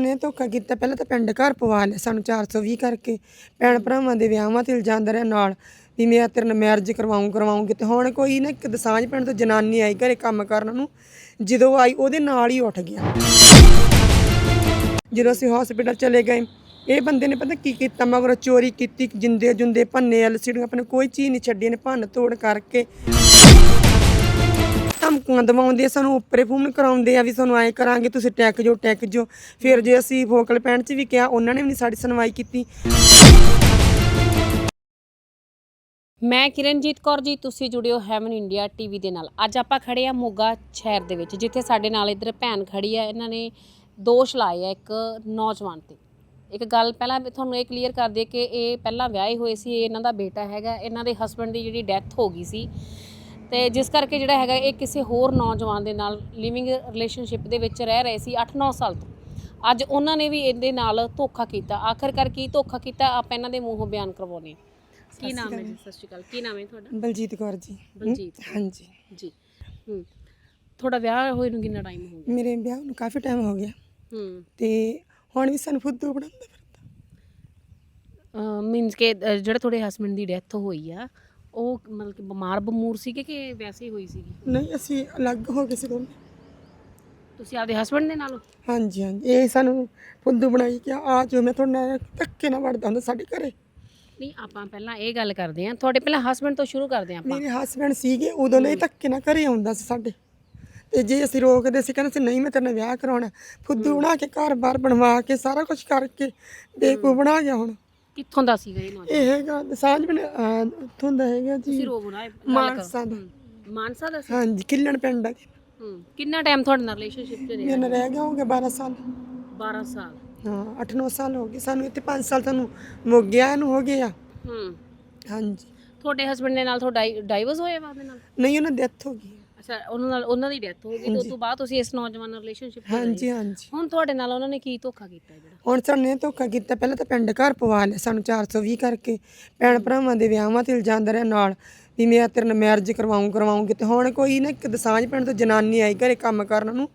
ਨੇ ਧੋਖਾ ਕੀਤਾ। ਪਹਿਲਾਂ ਤਾਂ ਪਿੰਡ ਘਰ ਪਵਾ ਲਿਆ ਸਾਨੂੰ 420 ਕਰਕੇ। ਭੈਣ ਭਰਾਵਾਂ ਦੇ ਵਿਆਹਾਂ ਤੇ ਇਲਜ਼ਾਮ ਰਿਹਾ ਨਾਲ ਵੀ ਮੈਂ ਤੇਰੇ ਨਾਲ ਮੈਰਿਜ ਕਰਵਾਉਂ ਕਰਵਾਉਂਗੀ ਤੇ ਹੁਣ ਕੋਈ ਨਾ ਇੱਕ ਦਸਾਂਝ ਪਿੰਡ ਤੋਂ ਜਨਾਨੀ ਆਈ ਘਰੇ ਕੰਮ ਕਰਨ ਨੂੰ, ਜਦੋਂ ਆਈ ਉਹਦੇ ਨਾਲ ਹੀ ਉੱਠ ਗਿਆ। ਜਦੋਂ ਅਸੀਂ ਹਸਪੀਟਲ ਚਲੇ ਗਏ, ਇਹ ਬੰਦੇ ਨੇ ਪਤਾ ਕੀ ਕੀਤਾ? ਮਗਰ ਚੋਰੀ ਕੀਤੀ ਜਿੰਦੇ ਜੁੰਦੇ ਭੰਨੇ ਐਲਸੀਡੀਆਂ ਆਪਣੇ ਕੋਈ ਚੀਜ਼ ਨਹੀਂ ਛੱਡੀ ਨੇ ਭੰਨ ਤੋੜ ਕਰਕੇ ਧਮਕੀਆਂ ਦਵਾਉਂਦੇ ਆ, ਸਾਨੂੰ ਉੱਪਰੇ ਫੋਨ ਕਰਾਉਂਦੇ ਆ ਵੀ ਤੁਹਾਨੂੰ ਐਂ ਕਰਾਂਗੇ ਤੁਸੀਂ ਟੈਕ ਜੋ ਟੈਕ ਜੋ। ਫਿਰ ਜੇ ਅਸੀਂ ਫੋਕਲ ਪੈਣ 'ਚ ਵੀ ਕਿਹਾ ਉਹਨਾਂ ਨੇ ਵੀ ਨਹੀਂ ਸਾਡੀ ਸੁਣਵਾਈ ਕੀਤੀ। ਮੈਂ ਕਿਰਨਜੀਤ ਕੌਰ ਜੀ ਤੁਸੀਂ ਜੁੜਿਓ ਹੈਵਨ ਇੰਡੀਆ ਟੀਵੀ ਦੇ ਨਾਲ। ਅੱਜ ਆਪਾਂ ਖੜੇ ਆ ਮੋਗਾ ਸ਼ਹਿਰ ਦੇ ਵਿੱਚ ਜਿੱਥੇ ਸਾਡੇ ਨਾਲ ਇੱਧਰ ਭੈਣ ਖੜੀ ਆ ਇਹਨਾਂ ਨੇ ਦੋਸ਼ ਲਾਏ ਆ ਇੱਕ ਨੌਜਵਾਨ ਤੇ। ਇੱਕ ਗੱਲ ਪਹਿਲਾਂ ਤੁਹਾਨੂੰ ਇਹ ਕਲੀਅਰ ਕਰ ਦੇ ਕਿ ਇਹ ਪਹਿਲਾਂ ਵਿਆਹੇ ਹੋਏ ਸੀ ਇਹ ਇਹਨਾਂ ਦਾ ਬੇਟਾ ਹੈਗਾ ਇਹਨਾਂ ਦੇ ਹਸਬੰਡ ਦੀ ਜਿਹੜੀ ਡੈਥ ਹੋ ਗਈ ਸੀ। ਤੇ ਜਿਸ ਕਰਕੇ ਜਿਹੜਾ ਹੈਗਾ ਇਹ ਕਿਸੇ ਹੋਰ ਨੌਜਵਾਨ ਦੇ ਨਾਲ ਲਿਵਿੰਗ ਰਿਲੇਸ਼ਨਸ਼ਿਪ ਦੇ ਵਿੱਚ ਰਹਿ ਰਹੇ ਸੀ 8-9 ਸਾਲ ਤੋਂ। ਅੱਜ ਉਹਨਾਂ ਨੇ ਵੀ ਇਹਦੇ ਨਾਲ ਧੋਖਾ ਕੀਤਾ। ਆਖਰਕਾਰ ਕੀ ਧੋਖਾ ਕੀਤਾ ਆਪਾਂ ਇਹਨਾਂ ਦੇ ਮੂੰਹੋਂ ਬਿਆਨ ਕਰਵਾਉਣੇ ਆ ਕੀ ਨਾਮ ਹੈ ਜੀ ਸਤਿ ਸ਼੍ਰੀ ਅਕਾਲ। ਕੀ ਨਾਮ ਹੈ ਤੁਹਾਡਾ? ਬਲਜੀਤ ਕੌਰ ਜੀ। ਬਲਜੀਤ ਹਾਂਜੀ। ਜੀ। ਹੂੰ। ਤੁਹਾਡਾ ਵਿਆਹ ਹੋਏ ਨੂੰ ਕਿੰਨਾ ਟਾਈਮ ਹੋ ਗਿਆ? ਮੇਰੇ ਵਿਆਹ ਨੂੰ ਕਾਫੀ ਟਾਈਮ ਹੋ ਗਿਆ। ਹੂੰ। ਤੇ ਹੁਣ ਵੀ ਸਾਨੂੰ ਫੁੱਦੂ ਬਣਾਉਂਦਾ ਫਿਰਦਾ। ਮੀਨਸ ਕਿ ਜਿਹੜੇ ਤੁਹਾਡੇ ਹਸਬੰਡ ਦੀ ਡੈਥ ਹੋਈ ਆ ਉਹ ਮਤਲਬ ਕਿ ਬਿਮਾਰ ਬਮੂਰ ਸੀਗੇ ਕਿ ਵੈਸੇ ਹੀ ਹੋਈ ਸੀਗੀ? ਨਹੀਂ ਅਸੀਂ ਅਲੱਗ ਹੋ ਗਏ ਸੀ ਦੋਨੇ। ਤੁਸੀਂ ਆਪਦੇ ਹਸਬੰਡ ਦੇ ਨਾਲ? ਹਾਂਜੀ ਹਾਂਜੀ। ਇਹ ਸਾਨੂੰ ਫੁੱਦੂ ਬਣਾਈ ਕਿ ਆ ਜੋ ਮੈਂ ਤੁਹਾਡੇ ਨਾਲ ਧੱਕੇ ਨਾਲ ਵੜਦਾ ਹੁੰਦਾ ਸਾਡੇ ਘਰੇ। ਨਹੀਂ ਆਪਾਂ ਪਹਿਲਾਂ ਇਹ ਗੱਲ ਕਰਦੇ ਹਾਂ। ਤੁਹਾਡੇ ਪਹਿਲਾਂ ਹਸਬੰਡ ਤੋਂ ਸ਼ੁਰੂ ਕਰਦੇ ਹਾਂ ਆਪਾਂ। ਮੇਰੇ ਹਸਬੰਡ ਸੀਗੇ ਉਦੋਂ ਨਹੀਂ ਧੱਕੇ ਨਾਲ ਘਰੇ ਆਉਂਦਾ ਸੀ ਸਾਡੇ। ਤੇ ਜੇ ਅਸੀਂ ਰੋਕਦੇ ਸੀ ਕਹਿੰਦੇ ਸੀ ਨਹੀਂ ਮੈਂ ਤੇਰੇ ਨਾਲ ਵਿਆਹ ਕਰਾਉਣਾ ਫੁੱਦੂ ਬਣਾ ਕੇ ਘਰ-ਬਾਰ ਬਣਵਾ ਕੇ ਸਾਰਾ ਕੁਝ ਕਰਕੇ ਬੇਕੂ ਬਣਾ ਗਿਆ ਹੁਣ। ਕਿੱਥੋਂ ਦਾ ਸੀਗਾ ਇਹ ਨੌਜਵਾਨ? ਇਹ ਹੈਗਾ ਸਾਂਝ ਬਣ ਉੱਥੋਂ ਦਾ ਹੈਗਾ ਜੀ। ਤੁਸੀਂ ਰੋਗ ਨਾ ਮਾਨਸਾ ਦਾ। ਮਾਨਸਾ ਦਾ ਸੀ? ਹਾਂਜੀ ਕਿੱਲਣ ਪਿੰਡ ਦਾ ਜੀ। ਹੂੰ। ਕਿੰਨਾ ਟਾਈਮ ਤੁਹਾਡੇ ਨਾਲ ਰਿਲੇਸ਼ਨਸ਼ਿਪ ਚ ਰਿਹਾ? ਨਾਲ ਰਹਿ ਗਿਆ ਹੋਗਾ 12 ਸਾਲ। 12 ਸਾਲ। ਹਾਂ 8-9 ਸਾਲ ਹੋ ਗਏ। ਸਾਨੂੰ ਇੱਥੇ 5 ਸਾਲ ਸਾਨੂੰ ਮੁੱਗਿਆ ਨੂੰ ਹੋ ਗਏ ਆ। ਹੂੰ। ਹਾਂਜੀ। ਤੁਹਾਡੇ ਹਸਬੰਡ ਦੇ ਨਾਲ ਤੁਹਾਡਾ ਡਾਈਵੋਰਸ ਹੋਇਆ ਵਾ ਉਹਦੇ ਨਾਲ? ਨਹੀਂ ਉਹਨਾਂ ਦੀ ਡੈਥ ਹੋ ਗਈ। ਅੱਛਾ ਉਹਨਾਂ ਨਾਲ ਉਹਨਾਂ ਦੀ ਡੈਥ ਹੋ ਗਈ ਤੇ ਉਸ ਤੋਂ ਬਾਅਦ ਤੁਸੀਂ ਇਸ ਨੌਜਵਾਨ ਨਾਲ ਰਿਲੇਸ਼ਨਸ਼ਿਪ ਹਾਂਜੀ ਹਾਂਜੀ। ਹੁਣ ਤੁਹਾਡੇ ਨਾਲ ਉਹਨਾਂ ਨੇ ਕੀ ਧੋਖਾ ਕੀਤਾ ਜਿਹੜਾ? ਹੁਣ ਸਾਨੂੰ ਧੋਖਾ ਕੀਤਾ ਪਹਿਲਾਂ ਤਾਂ ਪਿੰਡ ਘਰ ਪਵਾ ਲਿਆ ਸਾਨੂੰ 420 ਕਰਕੇ। ਭੈਣ ਭਰਾਵਾਂ ਦੇ ਵਿਆਹਾਂ ਤੇ ਇਲਜ਼ਾਮ ਰਿਹਾ ਨਾਲ ਵੀ ਮੈਂ ਤੇਰੇ ਨਾਲ ਮੈਰਿਜ ਕਰਵਾਉਂ ਕਰਵਾਉਂਗੀ ਤੇ ਹੁਣ ਕੋਈ ਨਾ ਇੱਕ ਦਸਾਂਝ ਪਿੰਡ ਤੋਂ ਜਨਾਨੀ ਆਈ ਘਰੇ ਕੰਮ ਕਰਨ ਨੂੰ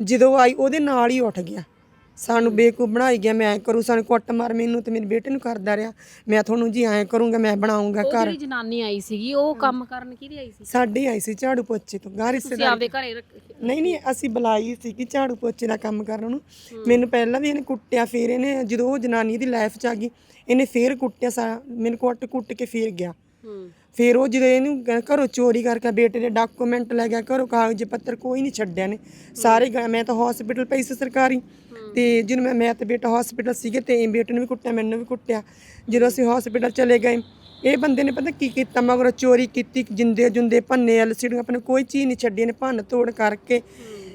ਜਦੋਂ ਆਈ ਉਹਦੇ ਨਾਲ ਹੀ ਉੱਠ ਗਿਆ। ਸਾਨੂੰ ਬੇਕੂਫ ਬਣਾਈ ਗਿਆ ਮੈਂ ਐਂ ਕਰੂ ਸਾਨੂੰ ਕੁੱਟ ਮਾਰ ਮੈਨੂੰ ਤੇ ਮੇਰੇ ਬੇਟੇ ਨੂੰ ਕਰਦਾ ਰਿਹਾ। ਮੈਂ ਤੁਹਾਨੂੰ ਜੀ ਐਂ ਕਰੂੰਗਾ ਮੈਂ ਬਣਾਉਂਗਾ ਉਹ ਘਰ। ਜਿਹੜੀ ਜਨਾਨੀ ਆਈ ਸੀਗੀ ਉਹ ਕੰਮ ਕਰਨ ਕਿਹਦੀ ਆਈ ਸੀ? ਸਾਡੀ ਆਈ ਸੀ ਝਾੜੂ ਪੋਚੇ ਤੋਂ ਗਾਂ ਤੁਸੀਂ ਰਿਸ਼ਤੇਦਾਰ। ਆਪਦੇ ਘਰੇ ਰੱਖ- ਨਹੀਂ ਨਹੀਂ ਅਸੀਂ ਬੁਲਾਈ ਸੀ ਕਿ ਝਾੜੂ ਪੋਚੇ ਦਾ ਕੰਮ ਕਰਨ ਨੂੰ। ਮੈਨੂੰ ਪਹਿਲਾਂ ਵੀ ਇਹਨੇ ਕੁੱਟਿਆ ਫੇਰ ਇਹਨੇ ਜਦੋਂ ਉਹ ਜਨਾਨੀ ਦੀ ਲਾਈਫ ਚ ਆ ਗਈ ਇਹਨੇ ਫੇਰ ਕੁੱਟਿਆ ਸਾਰਾ ਮੈਨੂੰ ਕੁੱਟ ਕੁੱਟ ਕੇ ਫੇਰ ਗਿਆ। ਹੂੰ। ਫੇਰ ਉਹ ਜਦੋਂ ਇਹਨੂੰ ਗ- ਘਰੋਂ ਚੋਰੀ ਕਰਕੇ ਬੇਟੇ ਦੇ ਡਾਕੂਮੈਂਟ ਲੈ ਗਿਆ ਘਰੋਂ ਕਾਗਜ਼ ਪੱਤਰ ਕੋਈ ਨਹੀਂ ਛੱਡਿਆ ਨੇ ਸਾਰੇ ਮੈਂ ਤਾਂ ਹਸਪੀਟਲ ਪਈ ਸੀ ਸਰਕਾਰੀ। ਤੇ ਜਦੋਂ ਮੈਂ ਮੈਂ ਤੇ ਬੇਟਾ ਹਸਪੀਟਲ ਸੀਗੇ ਤੇ ਬੇਟੇ ਨੂੰ ਵੀ ਕੁੱਟਿਆ, ਮੈਨੂੰ ਵੀ ਕੁੱਟਿਆ। ਜਦੋਂ ਅਸੀਂ ਹਸਪੀਟਲ ਚਲੇ ਗਏ, ਇਹ ਬੰਦੇ ਨੇ ਪਤਾ ਕੀ ਕੀਤਾ? ਮਗਰ ਚੋਰੀ ਕੀਤੀ, ਜਿੰਦੇ ਜੁੰਦੇ ਭੰਨੇ ਐਲਸੀਡੀਆਂ ਆਪਣੇ ਕੋਈ ਚੀਜ਼ ਨਹੀਂ ਛੱਡੀ ਨੇ ਭੰਨ ਤੋੜ ਕਰਕੇ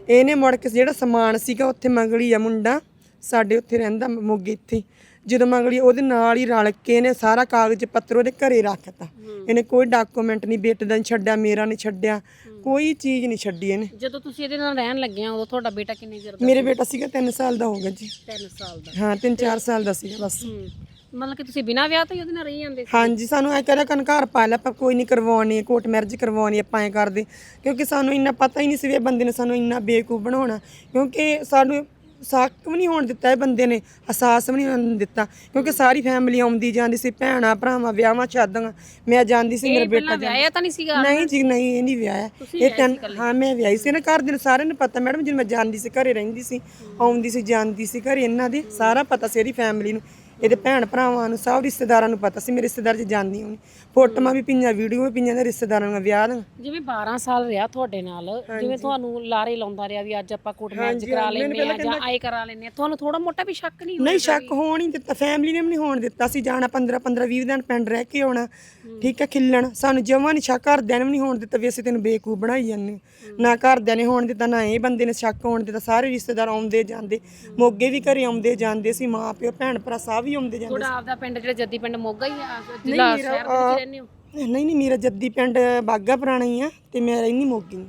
ਇਹਨੇ ਮੁੜ ਕੇ ਜਿਹੜਾ ਸਮਾਨ ਸੀਗਾ, ਉੱਥੇ ਮੰਗਲੀ ਆ ਮੁੰਡਾ, ਸਾਡੇ ਉੱਥੇ ਰਹਿੰਦਾ ਮੋਗੇ ਇੱਥੇ। ਜਦੋਂ ਮੰਗਲੀ ਉਹਦੇ ਨਾਲ ਹੀ ਰਲ ਕੇ ਇਹਨੇ ਸਾਰਾ ਕਾਗਜ਼ ਪੱਤਰ ਉਹਦੇ ਘਰੇ ਰੱਖਤਾ ਇਹਨੇ ਕੋਈ ਡਾਕੂਮੈਂਟ ਨਹੀਂ ਬੇਟੇ ਦਾ ਨਹੀਂ ਛੱਡਿਆ ਮੇਰਾ ਨਹੀਂ ਛੱਡਿਆ ਕੋਈ ਚੀਜ਼ ਨਹੀਂ ਛੱਡੀ ਇਹਨੇ। ਜਦੋਂ ਤੁਸੀਂ ਇਹਦੇ ਨਾਲ ਰਹਿਣ ਲੱਗੇ ਆ ਉਦੋਂ ਤੁਹਾਡਾ ਬੇਟਾ ਕਿੰਨੇ ਚਿਰ ਦਾ ਮੇਰੇ ਬੇਟਾ ਸੀਗਾ 3 ਸਾਲ ਦਾ ਹੋ ਗਿਆ ਜੀ। 3 ਸਾਲ ਦਾ। ਹਾਂ 3-4 ਸਾਲ ਦਾ ਸੀਗਾ ਬਸ। ਹੂੰ। ਮਤਲਬ ਕਿ ਤੁਸੀਂ ਬਿਨਾਂ ਵਿਆਹ ਤੋਂ ਹੀ ਉਹਦੇ ਨਾਲ ਰਹੀ ਜਾਂਦੇ ਸੀ? ਹਾਂਜੀ ਸਾਨੂੰ ਐ ਕਰਿਆ ਕਨ ਘਰ ਪਾ ਲਿਆ ਪਰ ਕੋਈ ਨਹੀਂ ਕਰਵਾਉਣੀ ਕੋਰਟ ਮੈਰਿਜ ਕਰਵਾਉਣੀ ਆਪਾਂ ਐ ਕਰਦੇ। ਕਿਉਂਕਿ ਸਾਨੂੰ ਇੰਨਾ ਪਤਾ ਹੀ ਨਹੀਂ ਸੀ ਵੀ ਇਹ ਬੰਦੇ ਨੇ ਸਾਨੂੰ ਇੰਨਾ ਬੇਕੂਫ ਬਣਾਉਣਾ। ਕਿਉਂਕਿ ਸਾਨੂੰ ਸਾਕ ਵੀ ਨਹੀਂ ਹੋਣ ਦਿੱਤਾ ਇਹ ਬੰਦੇ ਨੇ ਅਹਿਸਾਸ ਵੀ ਨਹੀਂ ਹੋਣ ਦਿੱਤਾ ਕਿਉਂਕਿ ਸਾਰੀ ਫੈਮਿਲੀ ਆਉਂਦੀ ਜਾਂਦੀ ਸੀ ਭੈਣਾਂ ਭਰਾਵਾਂ ਵਿਆਹਾਂ ਸ਼ਾਦੀਆਂ ਮੈਂ ਜਾਂਦੀ ਸੀ ਮੇਰਾ ਬੇਟਾ ਪਹਿਲਾਂ ਵਿਆਹਿਆ ਤਾਂ ਨਹੀਂ ਸੀਗਾ ਨਹੀਂ ਜੀ ਨਹੀਂ ਇਹ ਨਹੀਂ ਵਿਆਹਿਆ। ਇਹ ਤਾਂ ਹਾਂ ਮੈਂ ਵਿਆਹੀ ਸੀ ਨਾ ਘਰ ਦੇ ਸਾਰਿਆਂ ਨੂੰ ਪਤਾ ਮੈਡਮ ਜਦੋਂ ਮੈਂ ਜਾਂਦੀ ਸੀ ਘਰੇ ਰਹਿੰਦੀ ਸੀ ਆਉਂਦੀ ਸੀ ਜਾਂਦੀ ਸੀ ਘਰੇ ਇਹਨਾਂ ਦੇ ਸਾਰਾ ਪਤਾ ਸੀ ਇਹਦੀ ਫੈਮਿਲੀ ਨੂੰ। ਇਹਦੇ ਭੈਣ ਭਰਾਵਾਂ ਨੂੰ ਸਭ ਰਿਸ਼ਤੇਦਾਰਾਂ ਨੂੰ ਪਤਾ ਸੀ ਮੇਰੇ ਰਿਸ਼ਤੇਦਾਰ ਚ ਜਾਂਦੀ ਹੋਣੀ ਫੋਟੋਆਂ ਵੀ ਪਈਆਂ ਵੀਡੀਓ ਵੀ ਪਈਆਂ ਦੇ ਰਿਸ਼ਤੇਦਾਰਾਂ ਨੂੰ ਵਿਆਹ ਦੀਆਂ। ਜਿਵੇਂ 12 ਸਾਲ ਰਿਹਾ ਤੁਹਾਡੇ ਨਾਲ ਜਿਵੇਂ ਤੁਹਾਨੂੰ ਲਾਰੇ ਲਾਉਂਦਾ ਰਿਹਾ ਵੀ ਅੱਜ ਆਪਾਂ ਕੋਰਟ ਮੈਰਿਜ ਕਰਾ ਲੈਂਦੇ ਆ ਜਾਂ ਆਏ ਕਰਾ ਲੈਂਦੇ ਆ। ਤੁਹਾਨੂੰ ਥੋੜਾ ਮੋਟਾ ਵੀ ਸ਼ੱਕ ਨਹੀਂ ਹੋਇਆ ਨਹੀਂ ਸ਼ੱਕ ਹੋਣ ਹੀ ਦਿੱਤਾ ਫੈਮਿਲੀ ਨੇ ਵੀ ਨਹੀਂ ਹੋਣ ਦਿੱਤਾ ਸੀ ਜਾਣਾ 15 15 20 ਦਿਨ ਪਿੰਡ ਰਹਿ ਕੇ ਆਉਣਾ। ਠੀਕ ਹੈ ਖਿੱਲਣ। ਸਾਨੂੰ ਜਮਾਂ ਨਹੀਂ ਸ਼ੱਕ ਘਰਦਿਆਂ ਨੇ ਵੀ ਨਹੀਂ ਹੋਣ ਦਿੱਤਾ ਵੀ ਅਸੀਂ ਤੈਨੂੰ ਬੇਕੂਫ ਬਣਾਈ ਜਾਂਦੇ ਨਾ ਘਰਦਿਆਂ ਨੇ ਹੋਣ ਦਿੱਤਾ ਨਾ ਇਹ ਬੰਦੇ ਨੇ ਸ਼ੱਕ ਹੋਣ ਦਿੱਤਾ। ਸਾਰੇ ਰਿਸ਼ਤੇਦਾਰ ਆਉਂਦੇ ਜਾਂਦੇ ਮੋਗੇ ਵੀ ਘਰੇ ਆਉਂਦੇ ਜਾਂਦੇ ਸੀ ਮਾਂ ਪਿਓ ਭੈਣ ਭਰਾ ਸਭ ਵੀ ਆਉਂਦੇ ਜਾਂਦੇ ਤੁਹਾਡਾ ਆਪਦਾ ਪਿੰਡ ਜਿਹੜਾ ਜੱਦੀ ਪਿੰਡ ਮੋਗਾ ਹੀ ਆ ਜ਼ਿਲ੍ਹਾ ਸ਼ਹਿਰ ਦੇ ਵਿੱਚ ਰਹਿੰਦੇ ਹੋ ਨਹੀਂ ਨਹੀਂ ਮੇਰਾ ਜੱਦੀ ਪਿੰਡ ਬਾਗਾ ਪੁਰਾਣਾ ਹੀ ਆ ਤੇ ਮੈਂ ਰਹਿੰਦੀ ਮੋਗੀ ਹਾਂ।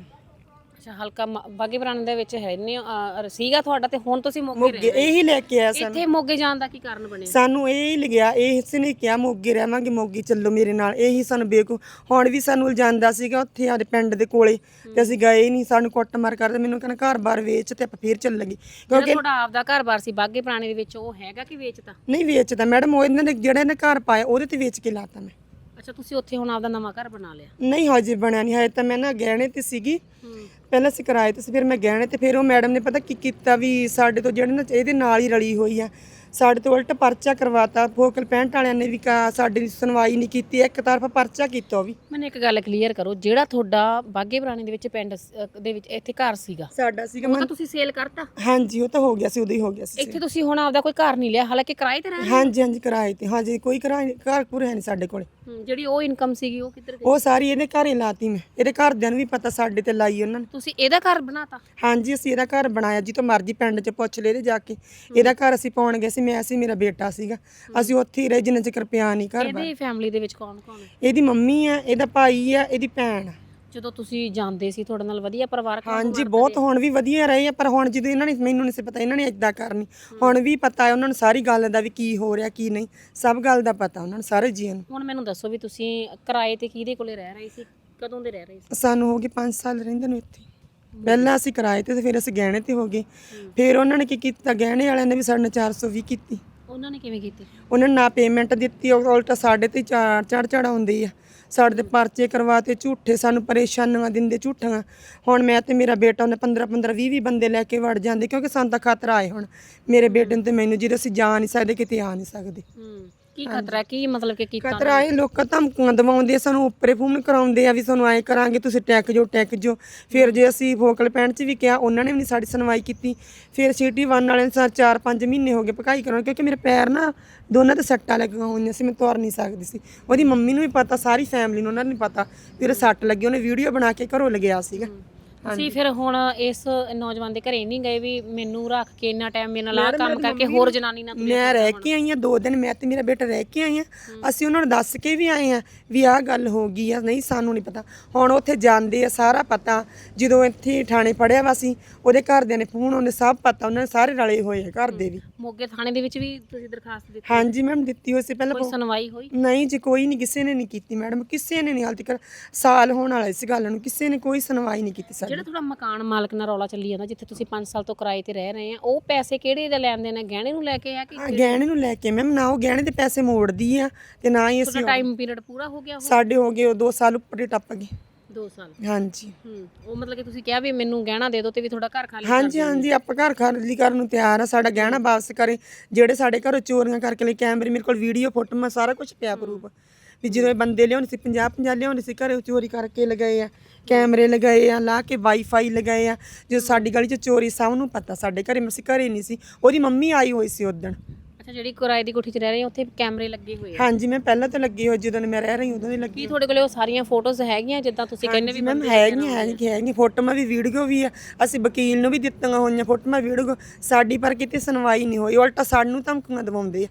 ਅੱਛਾ ਹਲਕਾ ਮ- ਬਾਗੇ ਪੁਰਾਣੇ ਦੇ ਵਿੱਚ ਹੈ ਨਹੀਂ ਅ, ਸੀਗਾ ਤੁਹਾਡਾ ਤੇ ਹੁਣ ਤੁਸੀਂ ਮੋਗੇ ਮੋਗੇ ਰਹਿ ਇਹੀ ਲੈ ਕੇ ਆਇਆ ਸਾਨੂੰ। ਇੱਥੇ ਮੋਗੇ ਜਾਣ ਦਾ ਕੀ ਕਾਰਨ ਬਣਿਆ? ਸਾਨੂੰ ਇਹ ਲਿਖਿਆ ਇਹ ਇਸ ਨੇ ਕਿਹਾ ਮੋਗੇ ਰਹਿਵਾਂਗੇ ਮੋਗੇ ਚੱਲੋ ਮੇਰੇ ਨਾਲ। ਇਹੀ ਸਾਨੂੰ ਬੇਕੂ ਹੁਣ ਵੀ ਸਾਨੂੰ ਉਲਝਾਂਦਾ ਸੀਗਾ ਉੱਥੇ ਆਦੇ ਪਿੰਡ ਦੇ ਕੋਲੇ ਤੇ ਅਸੀਂ ਗਏ ਨਹੀਂ ਸਾਨੂੰ ਕੁੱਟਮਾਰ ਕਰਦੇ ਮੈਨੂੰ ਕਹਿੰਦਾ ਘਰ-ਬਾਰ ਵੇਚ ਤੇ ਆਪਾਂ ਫੇਰ ਚੱਲਾਂਗੇ ਜਿਹੜਾ ਕਿਉਂਕਿ ਤੁਹਾਡਾ ਆਪਦਾ ਘਰ-ਬਾਰ ਸੀ ਬਾਗੇ ਪੁਰਾਣੇ ਦੇ ਵਿੱਚ ਉਹ ਹੈਗਾ ਕਿ ਵੇਚਤਾ? ਨਹੀਂ ਵੇਚਦਾ ਮੈਡਮ ਉਹ ਇਹਨਾਂ ਨੇ ਜਿਹੜੇ ਨੇ ਘਰ ਪਾਇਆ ਉਹਦੇ ਤੇ ਵੇਚ ਕੇ ਲਾਤਾ ਮੈਂ। ਅੱਛਾ ਤੁਸੀਂ ਉੱਥੇ ਹੁਣ ਆਪਦਾ ਨਵਾਂ ਘਰ ਬਣਾ ਲਿਆ? ਨਹੀਂ ਹਜੇ ਬਣਿਆ ਨਹੀਂ ਹਜੇ ਤਾਂ ਮੈਂ ਨਾ ਗਹਿਣੇ ਤੇ ਸੀਗੀ ਹੂੰ। ਪਹਿਲਾਂ ਅਸੀਂ ਕਿਰਾਏ ਤੇ ਸੀ ਫਿਰ ਮੈਂ ਗਹਿਣੇ ਤੇ ਫਿਰ ਉਹ ਮੈਡਮ ਨੇ ਪਤਾ ਕੀ ਕੀਤਾ ਵੀ ਸਾਡੇ ਤੋਂ ਜਿਹੜੇ ਨਾ ਇਹਦੇ ਨਾਲ ਹੀ ਰਲੀ ਹੋਈ ਆ। ਸਾਡੇ ਤੋਂ ਉਲਟ ਪਰਚਾ ਕਰਵਾਤਾ ਫੋਕਲ ਪੈਂਟ ਵਾਲਿਆਂ ਨੇ ਵੀ ਕਾ- ਸਾਡੀ ਸੁਣਵਾਈ ਨਹੀਂ ਕੀਤੀ ਇੱਕ ਤਰਫਾ ਪਰਚਾ ਕੀਤਾ ਉਹ ਵੀ। ਮੈਨੂੰ ਇੱਕ ਗੱਲ ਕਲੀਅਰ ਕਰੋ ਜਿਹੜਾ ਤੁਹਾਡਾ ਬਾਗੇ ਪੁਰਾਣੇ ਦੇ ਵਿੱਚ ਪਿੰਡ ਦੇ ਵਿੱਚ ਇੱਥੇ ਘਰ ਸੀਗਾ ਸਾਡਾ ਸੀਗਾ ਉਹ ਮੈਂ ਤੁਸੀਂ ਸੇਲ ਕਰਤਾ? ਹਾਂਜੀ ਉਹ ਤਾਂ ਹੋ ਗਿਆ ਸੀ ਉਦੋਂ ਹੀ ਹੋ ਗਿਆ ਸੀ ਇੱਥੇ ਤੁਸੀਂ ਹੁਣ ਆਪਦਾ ਕੋਈ ਘਰ ਨਹੀਂ ਲਿਆ ਹਾਲਾਂਕਿ ਕਿਰਾਏ ਤੇ ਰਹਿ ਰਹੇ ਹਾਂਜੀ ਹਾਂਜੀ ਕਿਰਾਏ ਤੇ ਹਾਂਜੀ ਕੋਈ ਕਿਰਾਏ ਘਰ ਪੂਰੇ ਨਹੀਂ ਸਾਡੇ ਕੋਲੇ। ਹੂੰ, ਜਿਹੜੀ ਉਹ ਇਨਕਮ ਸੀਗੀ ਉਹ ਕਿੱਧਰ ਗਈ? ਉਹ ਸਾਰੀ ਇਹਦੇ ਘਰੇ ਲਾਤੀ ਮੈਂ ਇਹਦੇ ਘਰਦਿਆਂ ਨੂੰ ਵੀ ਪਤਾ ਸਾਡੇ ਤੇ ਲਾਈ ਉਹਨਾਂ ਨੇ। ਤੁਸੀਂ ਇਹਦਾ ਘਰ ਬਣਾਤਾ? ਹਾਂਜੀ ਅਸੀਂ ਇਹਦਾ ਘਰ ਬਣਾਇਆ ਜਿੱਥੋਂ ਮਰਜ਼ੀ ਪਿੰਡ 'ਚ ਪੁੱਛ ਲੈ ਇਹਦੇ ਜਾ ਕੇ ਇਹਦਾ ਘਰ ਅਸੀਂ ਪਾਉਣ ਗਏ ਸੀ ਮੈਂ ਸੀ ਮੇਰਾ ਬੇਟਾ ਸੀਗਾ। ਅਸੀਂ ਉੱਥੇ ਹੀ ਰਹੇ ਜਿੰਨੇ ਚਿਰ ਪਿਆ ਨਹੀਂ ਘਰ ਇਹਦੀ ਫੈਮਿਲੀ ਦੇ ਵਿੱਚ ਕੌਣ ਕੌਣ ਹੈ? ਇਹਦੀ ਮੰਮੀ ਆ ਇਹਦਾ ਭਾਈ ਆ ਇਹਦੀ ਭੈਣ ਆ। ਜਦੋਂ ਤੁਸੀਂ ਜਾਂਦੇ ਸੀ ਤੁਹਾਡੇ ਨਾਲ ਵਧੀਆ ਪਰਿਵਾਰਕ ਹਾਂਜੀ ਬਹੁਤ ਹੁਣ ਵੀ ਵਧੀਆ ਰਹੇ ਆ ਪਰ ਹੁਣ ਜਦੋਂ ਇਹਨਾਂ ਨੇ ਮੈਨੂੰ ਨਹੀਂ ਸੀ ਪਤਾ ਇਹਨਾਂ ਨੇ ਇਦਾਂ ਕਰਨੀ। ਹੁਣ ਵੀ ਪਤਾ ਹੈ ਉਹਨਾਂ ਨੂੰ ਸਾਰੀ ਗੱਲ ਦਾ ਵੀ ਕੀ ਹੋ ਰਿਹਾ ਕੀ ਨਹੀਂ। ਸਭ ਗੱਲ ਦਾ ਪਤਾ ਉਹਨਾਂ ਨੂੰ ਸਾਰੇ ਜੀਆਂ ਨੂੰ। ਹੁਣ ਮੈਨੂੰ ਦੱਸੋ ਵੀ ਤੁਸੀਂ ਕਿਰਾਏ ਤੇ ਕਿਹਦੇ ਕੋਲੇ ਰਹਿ ਰਹੇ ਸੀ ਕਦੋਂ ਦੇ ਰਹਿ ਰਹੇ ਸੀ? ਸਾਨੂੰ ਹੋ ਗਏ 5 ਸਾਲ ਰਹਿੰਦੇ ਨੂੰ ਇੱਥੇ। ਪਹਿਲਾਂ ਅਸੀਂ ਕਿਰਾਏ ਤੇ ਤੇ ਫਿਰ ਅਸੀਂ ਗਹਿਣੇ ਤੇ ਹੋ ਗਏ। ਫਿਰ ਉਹਨਾਂ ਨੇ ਕੀ ਕੀਤਾ? ਗਹਿਣੇ ਵਾਲਿਆਂ ਨੇ ਵੀ ਸਾਡੇ ਨਾਲ 420 ਕੀਤੀ। ਉਹਨਾਂ ਨੇ ਕਿਵੇਂ ਕੀਤੀ? ਉਹਨਾਂ ਨੇ ਨਾ ਪੇਮੈਂਟ ਦਿੱਤੀ ਉਹ ਉਲਟਾ ਸਾਡੇ ਤੇ ਚੜ ਚੜ ਆਉਂਦੀ ਆ। ਸਾਡੇ ਤੇ ਪਰਚੇ ਕਰਵਾਤੇ ਝੂਠੇ ਸਾਨੂੰ ਪਰੇਸ਼ਾਨੀਆਂ ਦਿੰਦੇ ਝੂਠੀਆਂ। ਹੁਣ ਮੈਂ ਤੇ ਮੇਰਾ ਬੇਟਾ ਉਹਨੇ 15 15 20 20 ਬੰਦੇ ਲੈ ਕੇ ਵੜ ਜਾਂਦੇ ਕਿਉਂਕਿ ਸਾਨੂੰ ਤਾਂ ਖਤਰਾ ਆਏ ਹੁਣ। ਮੇਰੇ ਬੇਟੇ ਨੂੰ ਤੇ ਮੈਨੂੰ ਜਿਹਦੇ ਅਸੀਂ ਜਾ ਨਹੀਂ ਸਕਦੇ ਕਿਤੇ ਆ ਨਹੀਂ ਸਕਦੇ। ਹੂੰ। ਕੀ ਖਤਰਾ ਕੀ ਮਤਲਬ ਕਿ ਕੀਤਾ ਖਤਰਾ ਇਹ ਲੋਕਾਂ ਧਮਕੀਆਂ ਦਵਾਉਂਦੇ ਆ, ਸਾਨੂੰ ਉੱਪਰੇ ਫੋਨ ਕਰਾਉਂਦੇ ਆ ਵੀ ਤੁਹਾਨੂੰ ਐ ਕਰਾਂਗੇ ਤੁਸੀਂ ਟੈਕ ਜੋ ਟੈਕ ਜੋ। ਫਿਰ ਜੇ ਅਸੀਂ ਫੋਕਲ ਪੈਂਟ 'ਚ ਵੀ ਕਿਹਾ ਉਹਨਾਂ ਨੇ ਵੀ ਨਹੀਂ ਸਾਡੀ ਸੁਣਵਾਈ ਕੀਤੀ। ਫਿਰ ਸਿਟੀ ਵਨ ਵਾਲਿਆਂ ਨੇ ਸਾ 4-5 ਮਹੀਨੇ ਹੋ ਗਏ ਪਕਾਈ ਕਰਾਉਣ ਕਿਉਂਕਿ ਮੇਰੇ ਪੈਰ ਨਾ ਦੋਨਾਂ ਤੇ ਸੱਟਾਂ ਲੱਗੀਆਂ ਹੋਈਆਂ ਸੀ ਮੈਂ ਤੁਰ ਨਹੀਂ ਸਕਦੀ ਸੀ। ਉਹਦੀ ਮੰਮੀ ਨੂੰ ਵੀ ਪਤਾ ਸਾਰੀ ਫੈਮਿਲੀ ਨੂੰ ਉਹਨਾਂ ਨੂੰ ਵੀ ਪਤਾ ਵੀ ਉਹਦੇ ਸੱਟ ਲੱਗੀ ਉਹਨੇ ਵੀਡੀਓ ਬਣਾ ਕੇ ਘਰੋਂ ਲਗਿਆ ਸੀਗਾ। ਤੁਸੀਂ ਫਿਰ ਹੁਣ ਇਸ ਨੌਜਵਾਨ ਦੇ ਘਰੇ ਨਹੀਂ ਗਏ ਵੀ ਮੈਨੂੰ ਰੱਖ ਕੇ ਇੰਨਾ ਟਾਈਮ ਮੇਰੇ ਨਾਲ ਕੰਮ ਕਰਕੇ ਹੋਰ ਜਨਾਨੀ ਨਾਲ ਮੈਂ ਰਹਿ ਕੇ ਆਈ ਆ ਦੋ ਦਿਨ ਮੈਂ ਤੇ ਮੇਰਾ ਬੇਟਾ ਰਹਿ ਕੇ ਆਈ ਆ ਅਸੀਂ ਉਹਨਾਂ ਨੂੰ ਦੱਸ ਕੇ ਵੀ ਆਏ ਆ ਵੀ ਆਹ ਗੱਲ ਹੋ ਗਈ ਆ ਨਹੀਂ ਸਾਨੂੰ ਨਹੀਂ ਪਤਾ। ਹੁਣ ਉੱਥੇ ਜਾਂਦੇ ਆ ਸਾਰਾ ਪਤਾ। ਜਦੋਂ ਇੱਥੇ ਥਾਣੇ ਫੜਿਆ ਵਾ ਸੀ ਉਹਦੇ ਘਰਦਿਆਂ ਨੇ ਫੋਨ ਉਹਨੇ ਸਭ ਪਤਾ ਉਹਨਾਂ ਨੇ ਸਾਰੇ ਰਲੇ ਹੋਏ ਆ ਘਰ ਦੇ ਵੀ। ਮੋਗੇ ਥਾਣੇ ਦੇ ਵਿੱਚ ਵੀ ਤੁਸੀਂ ਦਰਖਾਸਤ ਦਿੱਤੀ? ਹਾਂਜੀ ਮੈਮ ਦਿੱਤੀ ਹੋਈ ਸੀ। ਪਹਿਲਾਂ ਕੋਈ ਸੁਣਵਾਈ ਹੋਈ? ਨਹੀਂ ਜੀ ਕੋਈ ਨਹੀਂ ਕਿਸੇ ਨੇ ਨਹੀਂ ਕੀਤੀ ਮੈਡਮ। ਕਿਸੇ ਨੇ ਨਹੀਂ ਹਾਲ ਤੱਕ ਸਾਲ ਹੋਣ ਵਾਲਾ ਇਸ ਗੱਲ ਨੂੰ ਕਿਸੇ ਨੇ ਕੋਈ ਸੁਣਵਾਈ ਨਹੀਂ ਕੀਤੀ ਸਾਡੀ। ਜਿਹੜਾ ਤੁਹਾਡਾ ਮਕਾਨ ਮਾਲਕ ਨਾਲ ਰੌਲਾ ਚੱਲੀ ਜਾਂਦਾ ਜਿੱਥੇ ਤੁਸੀਂ 5 ਸਾਲ ਤੋਂ ਕਿਰਾਏ ਤੇ ਰਹਿ ਰਹੇ ਆ ਉਹ ਪੈਸੇ ਕਿਹੜੇ ਦੇ ਲੈਂਦੇ ਨੇ ਗਹਿਣੇ ਨੂੰ ਲੈ ਕੇ ਆ ਕਿ ਗਹਿਣੇ ਨੂੰ ਲੈ ਕੇ ਮੈਮ ਨਾ ਉਹ ਗਹਿਣੇ ਦੇ ਪੈਸੇ ਮੋੜਦੀ ਆ ਤੇ ਨਾ ਹੀ ਅਸੀਂ ਤੁਹਾਡਾ ਟਾਈਮ ਪੀਰੀਅਡ ਪੂਰਾ ਹੋ ਗਿਆ ਸਾਡੇ ਹੋ ਗਏ ਉਹ 2 ਸਾਲ ਉੱਪਰ ਹੀ ਟੱਪ ਗਏ। 2 ਸਾਲ। ਹਾਂਜੀ। ਹੂੰ ਉਹ ਮਤਲਬ ਕਿ ਤੁਸੀਂ ਕਿਹਾ ਵੀ ਮੈਨੂੰ ਗਹਿਣਾ ਦੇ ਦਿਓ ਤੇ ਵੀ ਤੁਹਾਡਾ ਘਰ ਖਾਲੀ ਹਾਂਜੀ ਹਾਂਜੀ ਆਪਾਂ ਘਰ ਖਾਲੀ ਕਰਨ ਨੂੰ ਤਿਆਰ ਆ ਸਾਡਾ ਗਹਿਣਾ ਵਾਪਸ ਕਰੇ ਜਿਹੜੇ ਸਾਡੇ ਘਰੋਂ ਚੋਰੀਆਂ ਕਰਕੇ ਲੈ ਕੈਮਰੇ ਮੇਰੇ ਕੋਲ ਵੀਡੀਓ ਫੋਟੋ ਮੈਂ ਸਾਰਾ ਕੁਝ ਪਿਆ ਪ੍ਰੂਫ ਵੀ ਜਦੋਂ ਇਹ ਬੰਦੇ ਲਿਆਉਣੇ ਸੀ 50 50 ਲਿਆਉਣੇ ਸੀ ਘਰੇ ਚੋਰੀ ਕਰਕੇ ਲਗਾਏ ਆ ਕੈਮਰੇ ਲਗਾਏ ਆ ਲਾ ਕੇ ਵਾਈਫਾਈ ਲਗਾਏ ਆ ਜੋ ਸਾਡੀ ਗਲੀ 'ਚ ਚੋਰੀ ਸਭ ਨੂੰ ਪਤਾ ਸਾਡੇ ਘਰੇ ਅਸੀਂ ਘਰੇ ਨਹੀਂ ਸੀ ਉਹਦੀ ਮੰਮੀ ਆਈ ਹੋਈ ਸੀ ਉਦੋਂ ਅੱਛਾ ਜਿਹੜੀ ਕਿਰਾਏ ਦੀ ਕੋਠੀ 'ਚ ਰਹਿ ਰਹੇ ਆ ਉੱਥੇ ਕੈਮਰੇ ਲੱਗੇ ਹੋਏ ਆ? ਹਾਂਜੀ ਮੈਂ ਪਹਿਲਾਂ ਤਾਂ ਲੱਗੀ ਹੋਈ ਜਦੋਂ ਮੈਂ ਰਹਿ ਰਹੀ ਉਦੋਂ ਦੀ ਲੱਗੀ ਕੀ ਤੁਹਾਡੇ ਕੋਲੇ ਉਹ ਸਾਰੀਆਂ ਫੋਟੋਜ਼ ਹੈਗੀਆਂ ਜਿੱਦਾਂ ਤੁਸੀਂ ਕਹਿੰਦੇ ਵੀ ਮੈਮ ਹੈਗੀਆਂ ਹੈਗੀਆਂ ਹੈਗੀਆਂ ਫੋਟੋਆਂ ਵੀ ਵੀਡੀਓ ਵੀ ਆ ਅਸੀਂ ਵਕੀਲ ਨੂੰ ਵੀ ਦਿੱਤੀਆਂ ਹੋਈਆਂ ਫੋਟੋਆਂ ਵੀਡੀਓ ਸਾਡੀ ਪਰ ਕਿਤੇ ਸੁਣਵਾਈ ਨਹੀਂ ਹੋਈ ਉਲਟਾ ਸਾਨੂੰ ਧਮਕੀਆਂ ਦਵਾਉਂਦੇ ਆ।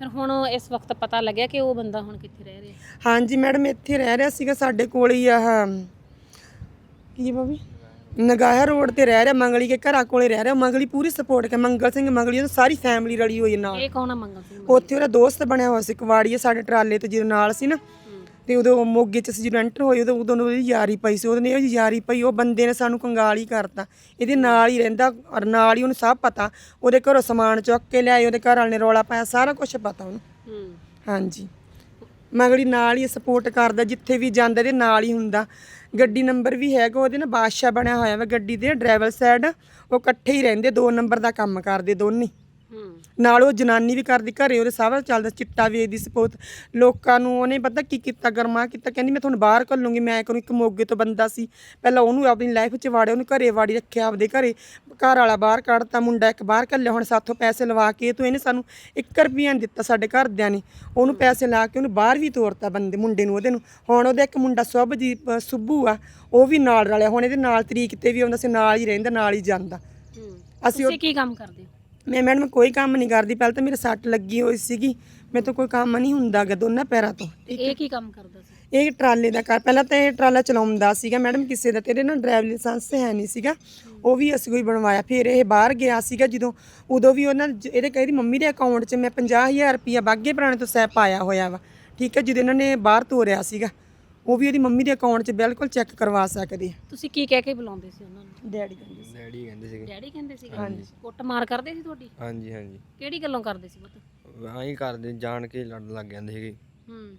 ਫਿਰ ਹੁਣ ਇਸ ਵਕਤ ਪਤਾ ਲੱਗਿਆ ਕਿ ਉਹ ਬੰਦਾ ਹੁਣ ਕਿੱਥੇ ਰਹਿ ਰਿਹਾ? ਹਾਂਜੀ ਮੈਡਮ ਇੱਥੇ ਰਹਿ ਰਿਹਾ ਸੀਗਾ ਸਾਡੇ ਕੋਲ ਹੀ ਆਹ ਕੀ ਬੋਬੀ ਨਗਾਇਆ ਰੋਡ ਤੇ ਰਹਿ ਰਿਹਾ ਮੰਗਲੀ ਕੇ ਘਰਾਂ ਕੋਲੇ ਰਹਿ ਰਿਹਾ। ਮੰਗਲੀ ਪੂਰੀ ਸਪੋਰਟ ਕਰ ਮੰਗਲ ਸਿੰਘ ਮੰਗਲੀ ਉਹਦੀ ਸਾਰੀ ਫੈਮਿਲੀ ਰਲੀ ਹੋਈ ਹੈ ਨਾਲ। ਇਹ ਕੌਣ ਆ ਮੰਗਲ ਸਿੰਘ? ਉੱਥੇ ਉਹਦਾ ਦੋਸਤ ਬਣਿਆ ਹੋਇਆ ਸੀ ਕੁਵਾੜੀਆ ਸਾਡੇ ਟਰਾਲੇ ਤੇ ਜਦੋਂ ਨਾਲ ਸੀ ਨਾ। ਤੇ ਉਦੋਂ ਮੋਗੇ ਚ ਅਸੀਂ ਜਦੋਂ ਐਂਟਰ ਹੋਏ ਉਦੋਂ ਉਦੋਂ ਉਹਦੀ ਯਾਰੀ ਪਈ ਸੀ ਉਹਨੇ ਇਹ ਯਾਰੀ ਪਈ ਉਹ ਬੰਦੇ ਨੇ ਸਾਨੂੰ ਕੰਗਾਲ ਹੀ ਕਰਤਾ। ਇਹਦੇ ਨਾਲ ਹੀ ਰਹਿੰਦਾ ਔਰ ਨਾਲ ਹੀ ਉਹਨੂੰ ਸਭ ਪਤਾ ਉਹਦੇ ਘਰੋਂ ਸਮਾਨ ਚੁੱਕ ਕੇ ਲਿਆਏ ਉਹਦੇ ਘਰ ਵਾਲੇ ਨੇ ਰੌਲਾ ਪਾਇਆ ਸਾਰਾ ਕੁਝ ਪਤਾ ਉਹਨੂੰ। ਹੂੰ। ਹਾਂਜੀ। ਮਗੜੀ ਨਾਲ ਹੀ ਸਪੋਰਟ ਕਰਦਾ ਜਿੱਥੇ ਵੀ ਜਾਂਦਾ ਇਹਦੇ ਨਾਲ ਹੀ ਹੁੰਦਾ। ਗੱਡੀ ਨੰਬਰ ਵੀ ਹੈਗਾ ਉਹਦੇ ਨਾਲ ਬਾਦਸ਼ਾਹ ਬਣਿਆ ਹੋਇਆ ਵਾ ਗੱਡੀ ਦੇ ਡਰਾਈਵਰ ਸਾਈਡ ਉਹ ਇਕੱਠੇ ਹੀ ਰਹਿੰਦੇ ਦੋ ਨੰਬਰ ਦਾ ਕੰਮ ਕਰਦੇ ਦੋਨੇ। ਨਾਲ ਉਹ ਜਨਾਨੀ ਵੀ ਕਰਦੀ ਘਰੇ ਉਹਦੇ ਸਾਰਾ ਚੱਲਦਾ ਚਿੱਟਾ ਵੇਚਦੀ ਸਪੋਤ। ਲੋਕਾਂ ਨੂੰ ਉਹਨੇ ਪਤਾ ਕੀ ਕੀਤਾ ਗਰਮਾ ਕੀਤਾ ਕਹਿੰਦੀ ਮੈਂ ਤੁਹਾਨੂੰ ਬਾਹਰ ਘੱਲੂੰਗੀ ਮੈਂ ਕਰੂੰ ਇੱਕ ਮੋਗੇ ਤੋਂ ਬੰਦਾ ਸੀ। ਪਹਿਲਾਂ ਉਹਨੂੰ ਆਪਣੀ ਲਾਈਫ 'ਚ ਵਾੜਿਆ ਉਹਨੂੰ ਘਰੇ ਵਾੜੀ ਰੱਖਿਆ ਆਪਦੇ ਘਰੇ। ਘਰ ਵਾਲਾ ਬਾਹਰ ਕੱਢਤਾ ਮੁੰਡਾ ਇੱਕ ਬਾਹਰ ਘੱਲਿਆ ਹੁਣ ਸਾਥੋਂ ਪੈਸੇ ਲਵਾ ਕੇ ਤੂੰ ਇਹਨੇ ਸਾਨੂੰ 1 ਰੁਪਿਆ ਨਹੀਂ ਦਿੱਤਾ ਸਾਡੇ ਘਰਦਿਆਂ ਨੇ। ਉਹਨੂੰ ਪੈਸੇ ਲਾ ਕੇ ਉਹਨੂੰ ਬਾਹਰ ਵੀ ਤੋਰਤਾ ਬੰਦੇ ਮੁੰਡੇ ਨੂੰ ਉਹਦੇ ਨੂੰ। ਹੁਣ ਉਹਦਾ ਇੱਕ ਮੁੰਡਾ ਸੁਭਜੀਤ ਸੁੱਬੂ ਆ ਉਹ ਵੀ ਨਾਲ ਰਲਿਆ। ਹੁਣ ਇਹਦੇ ਨਾਲ ਤਰੀਕ ਤੇ ਵੀ ਆਉਂਦਾ ਸੀ ਨਾਲ ਹੀ ਰਹਿੰਦਾ ਨਾਲ ਹੀ ਜਾਂਦਾ। ਅਸੀਂ ਕੀ ਕੰਮ ਕਰਦੇ ਮੈਂ ਮੈਡਮ ਕੋਈ ਕੰਮ ਨਹੀਂ ਕਰਦੀ ਪਹਿਲਾਂ ਤਾਂ ਮੇਰੇ ਸੱਟ ਲੱਗੀ ਹੋਈ ਸੀਗੀ ਮੇਰੇ ਤੋਂ ਕੋਈ ਕੰਮ ਨਹੀਂ ਹੁੰਦਾਗਾ ਦੋਨਾਂ ਪੈਰਾਂ ਤੋਂ ਇਹ ਕੀ ਕੰਮ ਕਰਦਾ ਸੀ? ਇਹ ਟਰਾਲੇ ਦਾ ਕਰ ਪਹਿਲਾਂ ਤਾਂ ਇਹ ਟਰਾਲਾ ਚਲਾਉਂਦਾ ਸੀਗਾ ਮੈਡਮ ਕਿਸੇ ਦਾ ਤੇਰੇ ਨਾਲ ਡਰਾਈਵ ਲਾਇਸੈਂਸ ਹੈ ਨਹੀਂ ਸੀਗਾ ਉਹ ਵੀ ਅਸੀਂ ਕੋਈ ਬਣਵਾਇਆ ਫਿਰ ਇਹ ਬਾਹਰ ਗਿਆ ਸੀਗਾ ਜਦੋਂ ਉਦੋਂ ਵੀ ਉਹਨਾਂ ਇਹਦੇ ਕਹਿੰਦੀ ਮੰਮੀ ਦੇ ਅਕਾਊਂਟ 'ਚ ਮੈਂ 50000 ਰੁਪਇਆ ਬਾਗੇ ਪੁਰਾਣੇ ਤੋਂ ਸੈਪ ਪਾਇਆ ਹੋਇਆ ਵਾ ਠੀਕ ਹੈ ਜਦੋਂ ਇਹਨਾਂ ਨੇ ਬਾਹਰ ਤੋਰਿਆ ਸੀਗਾ ਉਹ ਵੀ ਉਹਦੀ ਮੰਮੀ ਦੇ ਅਕਾਊਂਟ 'ਚ ਬਿਲਕੁਲ ਚੈੱਕ ਕਰਵਾ ਸਕਦੇ ਤੁਸੀਂ ਕੀ ਕਹਿ ਕੇ ਬੁਲਾਉਂਦੇ ਸੀ ਉਹਨਾਂ ਨੂੰ? ਡੈਡੀ ਕਹਿੰਦੇ ਸੀ। ਡੈਡੀ ਕਹਿੰਦੇ ਸੀਗੇ। ਡੈਡੀ ਕਹਿੰਦੇ ਸੀ ਹਾਂਜੀ। ਕੁੱਟ ਮਾਰ ਕਰਦੇ ਸੀ ਤੁਹਾਡੀ? ਹਾਂਜੀ ਹਾਂਜੀ। ਕਿਹੜੀ ਗੱਲੋਂ ਕਰਦੇ ਸੀ ਪੁੱਤ? ਆਹੀਂ ਕਰਦੇ ਜਾਣ ਕੇ ਲੜਨ ਲੱਗ ਜਾਂਦੇ ਸੀਗੇ। ਹੂੰ।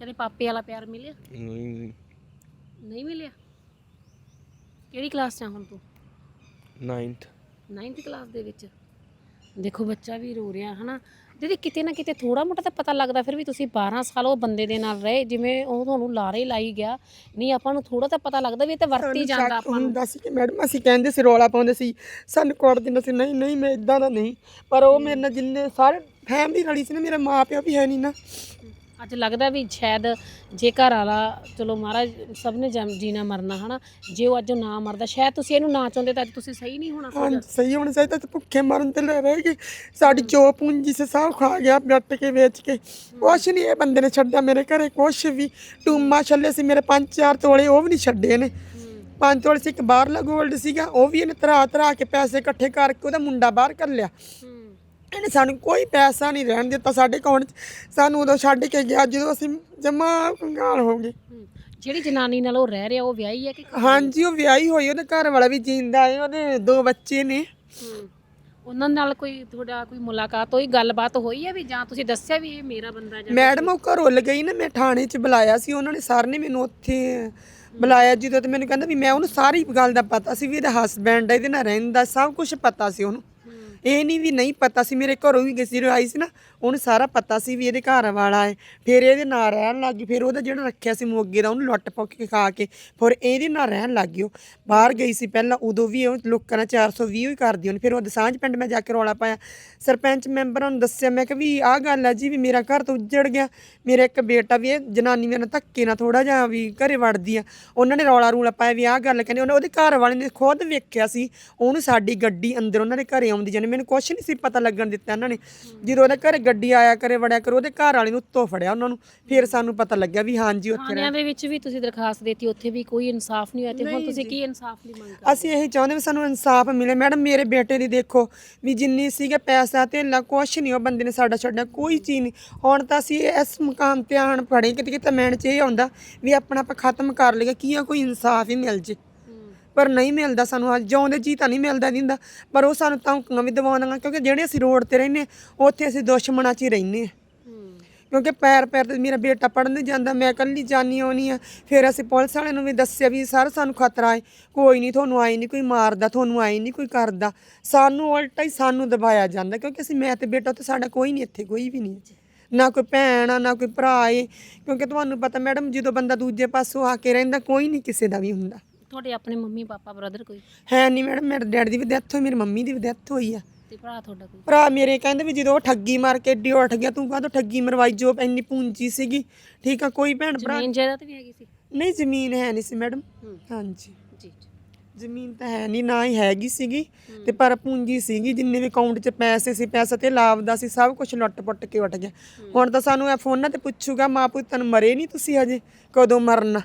ਕਦੇ ਪਾਪੇ ਵਾਲਾ ਪਿਆਰ ਮਿਲਿਆ? ਨਹੀਂ ਨਹੀਂ। ਮਿਲਿਆ? ਕਿਹੜੀ ਕਲਾਸ 'ਚ ਆ ਹੁਣ ਤੂੰ? 9th 9th ਕਲਾਸ ਦੇ ਵਿੱਚ। ਦੇਖੋ ਬੱਚਾ ਵੀ ਰੋ ਰਿਹਾ ਹਨਾ? ਦੀਦੀ ਕਿਤੇ ਨਾ ਕਿਤੇ ਥੋੜਾ ਮੋਟਾ ਤਾਂ ਪਤਾ ਲੱਗਦਾ ਫਿਰ ਵੀ ਤੁਸੀਂ 12 ਸਾਲ ਉਹ ਬੰਦੇ ਦੇ ਨਾਲ ਰਹੇ ਜਿਵੇਂ ਉਹ ਤੁਹਾਨੂੰ ਲਾਰੇ ਲਾਈ ਗਿਆ। ਨਹੀਂ ਆਪਾਂ ਨੂੰ ਥੋੜਾ ਤਾਂ ਪਤਾ ਲੱਗਦਾ ਵੀ ਇਹ ਤਾਂ ਵਰਤੀ ਜਾਂਦਾ ਆਪਾਂ ਨੂੰ। ਹੁੰਦਾ ਸੀ ਕਿ ਮੈਡਮ ਅਸੀਂ ਕਹਿੰਦੇ ਸੀ ਰੋਲਾ ਪਾਉਂਦੇ ਸੀ ਸਾਨੂੰ ਕੁੱਟ ਦਿੰਦਾ ਸੀ ਨਹੀਂ ਨਹੀਂ ਮੈਂ ਇਦਾਂ ਦਾ ਨਹੀਂ। ਪਰ ਉਹ ਮੇਰੇ ਨਾਲ ਜਿੰਨੇ ਸਾਰੇ ਫੈਮਿਲੀ ਰਲੀ ਸੀ ਨਾ ਮੇਰਾ ਮਾਂ ਪਿਓ ਵੀ ਹੈ ਨਹੀਂ ਨਾ। ਅੱਜ ਲੱਗਦਾ ਵੀ ਸ਼ਾਇਦ ਜੇ ਘਰ ਵਾਲਾ ਚਲੋ ਮਹਾਰਾਜ ਸਭ ਨੇ ਜਮ- ਜੀਣਾ ਮਰਨਾ ਹਨਾ? ਜੇ ਉਹ ਅੱਜ ਉਹ ਨਾ ਮਰਦਾ ਸ਼ਾਇਦ ਤੁਸੀਂ ਇਹਨੂੰ ਨਾ ਚਾਹੁੰਦੇ ਤਾਂ ਅੱਜ ਤੁਸੀਂ ਸਹੀ ਨਹੀਂ ਹੋਣਾ ਹਾਂ ਸੀਗਾ। ਸਹੀ ਹੋਣਾ ਚਾਹੀਦਾ ਤੇ ਭੁੱਖੇ ਮਰਨ ਤੇ ਲੈ ਰਹੇ ਕਿ ਸਾਡੀ ਜੋ ਪੂੰਜੀ ਸੀ ਸਭ ਖਾ ਗਿਆ ਗੱਟ ਕੇ ਵੇਚ ਕੇ। ਕੁਛ ਨਹੀਂ ਇਹ ਬੰਦੇ ਨੇ ਛੱਡਿਆ ਮੇਰੇ ਘਰੇ ਕੁਛ ਵੀ। ਟੂਮਾ ਛੱਲੇ ਸੀ ਮੇਰੇ ਪੰਜ ਚਾਰ ਤੋਲੇ ਉਹ ਵੀ ਨਹੀਂ ਛੱਡੇ ਨੇ ਪੰਜ ਤੋਲੇ ਸੀ ਇੱਕ ਬਾਹਰਲਾ ਗੋਲਡ ਸੀਗਾ ਉਹ ਵੀ ਇਹਨੇ ਤਰਾ ਤਰਾ ਕੇ ਪੈਸੇ ਇਕੱਠੇ ਕਰਕੇ ਉਹਦਾ ਮੁੰਡਾ ਬਾਹਰ ਕਰ ਲਿਆ। ਹੂੰ ਇਹਨੇ ਸਾਨੂੰ ਕੋਈ ਪੈਸਾ ਨਹੀਂ ਰਹਿਣ ਦਿੱਤਾ ਸਾਡੇ ਅਕਾਊਂਟ 'ਚ ਸਾਨੂੰ ਉਦੋਂ ਛੱਡ ਕੇ ਗਿਆ ਜਦੋਂ ਅਸੀਂ ਜਮਾ ਕੰਗਾਲ ਹੋ ਗਏ। ਜਿਹੜੀ ਜਨਾਨੀ ਨਾਲ ਉਹ ਰਹਿ ਰਿਹਾ ਉਹ ਵਿਆਹੀ ਹੈ ਕਿ ਹਾਂਜੀ ਉਹ ਵਿਆਹੀ ਹੋਈ ਉਹਦੇ ਘਰ ਵਾਲਾ ਵੀ ਜਿੰਦਾ ਹੈ ਉਹਦੇ ਦੋ ਬੱਚੇ ਨੇ। ਉਹਨਾਂ ਨਾਲ ਕੋਈ ਤੁਹਾਡਾ ਕੋਈ ਮੁਲਾਕਾਤ ਹੋਈ ਗੱਲਬਾਤ ਹੋਈ ਹੈ ਵੀ ਜਾਂ ਤੁਸੀਂ ਦੱਸਿਆ ਵੀ ਇਹ ਮੇਰਾ ਬੰਦਾ ਜਾਂ ਮੈਡਮ ਉਹ ਘਰੋਂ ਗਈ ਨਾ ਮੈਂ ਥਾਣੇ 'ਚ ਬੁਲਾਇਆ ਸੀ ਉਹਨਾਂ ਨੇ ਸਰ ਨੇ ਮੈਨੂੰ ਉੱਥੇ ਬੁਲਾਇਆ ਜਦੋਂ ਤੇ ਮੈਨੂੰ ਕਹਿੰਦਾ ਵੀ ਮੈਂ ਉਹਨੂੰ ਸਾਰੀ ਗੱਲ ਦਾ ਪਤਾ ਸੀ ਵੀ ਇਹਦਾ ਹਸਬੈਂਡ ਹੈ ਇਹਦੇ ਨਾਲ ਰਹਿੰਦਾ ਸਭ ਕੁਝ ਪਤਾ ਸੀ ਉਹਨੂੰ। ਇਹ ਨਹੀਂ ਵੀ ਨਹੀਂ ਪਤਾ ਸੀ ਮੇਰੇ ਘਰੋਂ ਵੀ ਕਿਸੇ ਨੂੰ ਆਈ ਸੀ ਨਾ। ਉਹਨੂੰ ਸਾਰਾ ਪਤਾ ਸੀ ਵੀ ਇਹਦੇ ਘਰ ਵਾਲਾ ਹੈ। ਫਿਰ ਇਹਦੇ ਨਾਲ ਰਹਿਣ ਲੱਗ ਗਈ। ਫਿਰ ਉਹਦਾ ਜਿਹੜਾ ਰੱਖਿਆ ਸੀ ਮੋਗੇ ਦਾ, ਉਹਨੂੰ ਲੁੱਟ ਪੁੱਟ ਕੇ ਖਾ ਕੇ ਫਿਰ ਇਹਦੇ ਨਾਲ ਰਹਿਣ ਲੱਗ ਗਈ ਉਹ। ਬਾਹਰ ਗਈ ਸੀ ਪਹਿਲਾਂ, ਉਦੋਂ ਵੀ ਉਹ ਲੋਕਾਂ ਨਾਲ 420 ਹੀ ਕਰਦੀ ਉਹਨੇ ਫਿਰ ਉਹ ਦਸਾਂਝ ਪਿੰਡ ਮੈਂ ਜਾ ਕੇ ਰੌਲਾ ਪਾਇਆ। ਸਰਪੰਚ ਮੈਂਬਰਾਂ ਨੂੰ ਦੱਸਿਆ, ਮੈਂ ਕਿ ਵੀ ਆਹ ਗੱਲ ਹੈ ਜੀ ਵੀ ਮੇਰਾ ਘਰ ਤਾਂ ਉੱਜੜ ਗਿਆ। ਮੇਰਾ ਇੱਕ ਬੇਟਾ ਵੀ ਇਹ ਜਨਾਨੀ ਮੇਰੇ ਨਾਲ ਧੱਕੇ ਨਾਲ ਥੋੜਾ ਜਿਹਾ ਵੀ ਘਰੇ ਵੜਦੀ ਆ। ਉਹਨਾਂ ਨੇ ਰੌਲਾ ਰੂਲਾ ਪਾਇਆ ਵੀ ਆਹ ਗੱਲ ਕਹਿੰਦੇ ਉਹਨੇ ਉਹਦੇ ਘਰ ਵਾਲੇ ਨੇ ਖੁਦ ਵੇਖਿਆ ਸੀ, ਉਹਨੂੰ ਸਾਡੀ ਗੱਡੀ ਅੰਦਰ ਉਹਨਾਂ ਦੇ ਘਰੇ ਆਉਂਦੀ ਜਾਨੇ ਮੈਨੂੰ ਕੁਛ ਨਹੀਂ ਸੀ ਪਤਾ ਲੱਗਣ ਦਿੱਤਾ ਉਹਨਾਂ ਨੇ। ਜਦੋਂ ਉਹਦੇ ਘਰੇ ਗੱਡੀ ਆਇਆ ਕਰੇ ਵੜਿਆ ਕਰੋ ਉਹਦੇ ਘਰ ਵਾਲੇ ਨੂੰ ਉੱਤੋਂ ਫੜਿਆ ਉਹਨਾਂ ਨੂੰ। ਫਿਰ ਸਾਨੂੰ ਪਤਾ ਲੱਗਿਆ ਵੀ ਹਾਂਜੀ ਉੱਥੇ ਥਾਣਿਆਂ ਦੇ ਵਿੱਚ ਵੀ ਤੁਸੀਂ ਦਰਖਾਸਤ ਦਿੱਤੀ ਉੱਥੇ ਵੀ ਕੋਈ ਇਨਸਾਫ ਨਹੀਂ ਹੋਇਆ ਤੇ ਹੁਣ ਤੁਸੀਂ ਕੀ ਇਨਸਾਫ ਦੀ ਮੰਗ ਕਰਦੇ? ਅਸੀਂ ਇਹੀ ਚਾਹੁੰਦੇ ਵੀ ਸਾਨੂੰ ਇਨਸਾਫ ਮਿਲੇ। ਮੈਡਮ ਮੇਰੇ ਬੇਟੇ ਦੀ ਦੇਖੋ ਵੀ ਜਿੰਨੀ ਸੀਗੇ ਪੈਸਾ ਤੇ ਕੁਛ ਨਹੀਂ ਉਹ ਬੰਦੇ ਨੇ ਸਾਡਾ ਛੱਡਿਆ ਕੋਈ ਚੀਜ਼ ਨਹੀਂ। ਹੁਣ ਤਾਂ ਅਸੀਂ ਇਸ ਮੁਕਾਮ ਤੇ ਆਣ ਪੜੇ ਕਿਤੇ ਕਿਤੇ ਮੈਨ ਚ ਇਹ ਆਉਂਦਾ ਵੀ ਆਪਣਾ ਆਪਾਂ ਖਤਮ ਕਰ ਲਈਏ ਕੀ ਆ ਕੋਈ ਇਨਸਾਫ ਹੀ ਮਿਲ ਜੇ। ਪਰ ਨਹੀਂ ਮਿਲਦਾ ਸਾਨੂੰ ਅੱਜ ਜਿਉਂਦੇ ਜੀ ਤਾਂ ਨਹੀਂ ਮਿਲਦਾ ਦਿੰਦਾ। ਪਰ ਉਹ ਸਾਨੂੰ ਧਮਕੀਆਂ ਵੀ ਦਿਵਾਉਂਦੀਆਂ ਕਿਉਂਕਿ ਜਿਹੜੇ ਅਸੀਂ ਰੋਡ ਤੇ ਰਹਿੰਦੇ ਹਾਂ, ਉੱਥੇ ਅਸੀਂ ਦੁਸ਼ਮਣਾਂ 'ਚ ਹੀ ਰਹਿੰਦੇ ਹਾਂ। ਕਿਉਂਕਿ ਪੈਰ ਪੈਰ ਤੇ ਮੇਰਾ ਬੇਟਾ ਪੜਨ ਨਹੀਂ ਜਾਂਦਾ ਮੈਂ ਇਕੱਲੀ ਜਾਨੀ ਆਉਣੀ ਆ। ਫਿਰ ਅਸੀਂ ਪੁਲਿਸ ਵਾਲਿਆਂ ਨੂੰ ਵੀ ਦੱਸਿਆ ਵੀ ਸਰ ਸਾਨੂੰ ਖਤਰਾ ਹੈ ਕੋਈ ਨਹੀਂ ਤੁਹਾਨੂੰ ਆਈ ਨਹੀਂ ਕੋਈ ਮਾਰਦਾ ਤੁਹਾਨੂੰ ਆਈ ਨਹੀਂ ਕੋਈ ਕਰਦਾ। ਸਾਨੂੰ ਉਲਟਾ ਹੀ ਸਾਨੂੰ ਦਬਾਇਆ ਜਾਂਦਾ ਕਿਉਂਕਿ ਅਸੀਂ ਮੈਂ ਤੇ ਬੇਟਾ ਤੇ ਸਾਡਾ ਕੋਈ ਨਹੀਂ ਇੱਥੇ ਕੋਈ ਵੀ ਨਹੀਂ। ਨਾ ਕੋਈ ਭੈਣ ਆ ਨਾ ਕੋਈ ਭਰਾ ਏ ਕਿਉਂਕਿ ਤੁਹਾਨੂੰ ਪਤਾ ਮੈਡਮ ਜਦੋਂ ਬੰਦਾ ਦੂਜੇ ਪਾਸੋਂ ਆ ਕੇ ਰਹਿੰਦਾ ਕੋਈ ਨਹੀਂ ਕਿਸੇ ਦਾ ਵੀ ਹੁੰਦਾ। ਤੁਹਾਡੇ ਆਪਣੇ ਮੰਮੀ ਪਾਪਾ ਬ੍ਰਦਰ ਕੋਈ? ਹੈ ਨਹੀਂ ਮੈਡਮ ਮੇਰੇ ਡੈਡੀ ਦੀ ਵੀ ਡੈਥ ਹੋਈ ਮੇਰੀ ਮੰਮੀ ਦੀ ਵੀ ਡੈਥ ਹੋਈ ਆ। ਤੇ ਭਰਾ ਤੁਹਾਡਾ ਕੋਈ? ਭਰਾ ਮੇਰੇ ਕਹਿੰਦੇ ਵੀ ਜਦੋਂ ਉਹ ਠੱਗੀ ਮਾਰ ਕੇ ਏਡੀ ਉੱਠ ਗਿਆ ਤੂੰ ਕਾਹਤੋਂ ਠੱਗੀ ਮਰਵਾਈ ਜੋ ਇੰਨੀ ਪੂੰਜੀ ਸੀਗੀ। ਠੀਕ ਆ ਕੋਈ ਭੈਣ ਭਰਾ ਜ਼ਮੀਨ ਜਾਇਦਾਦ ਵੀ ਹੈਗੀ ਸੀ? ਨਹੀਂ ਜ਼ਮੀਨ ਹੈ ਨਹੀਂ ਸੀ ਮੈਡਮ ਹੂੰ। ਹਾਂਜੀ। ਜੀ ਜ਼ਮੀਨ ਤਾਂ ਹੈ ਨਹੀਂ ਨਾ ਹੀ ਹੈਗੀ ਸੀਗੀ। ਤੇ ਪਰ ਪੂੰਜੀ ਸੀਗੀ ਜਿੰਨੇ ਵੀ ਅਕਾਊਂਟ 'ਚ ਪੈਸੇ ਸੀ ਪੈਸਾ ਤੇ ਲਾਭਦਾ ਸੀ ਸਭ ਕੁਝ ਲੁੱਟ ਪੁੱਟ ਕੇ ਉੱਟ ਗਿਆ। ਹੁਣ ਤਾਂ ਸਾਨੂੰ ਇਹ ਫੋਨਾਂ ਤੇ ਪੁੱਛੂਗਾ ਮਾਂ ਪੁੱਤ ਤਨ ਮਰੇ ਨਹੀਂ ਤੁਸੀਂ ਹਜੇ? ਕਦੋਂ ਮਰਨਾ?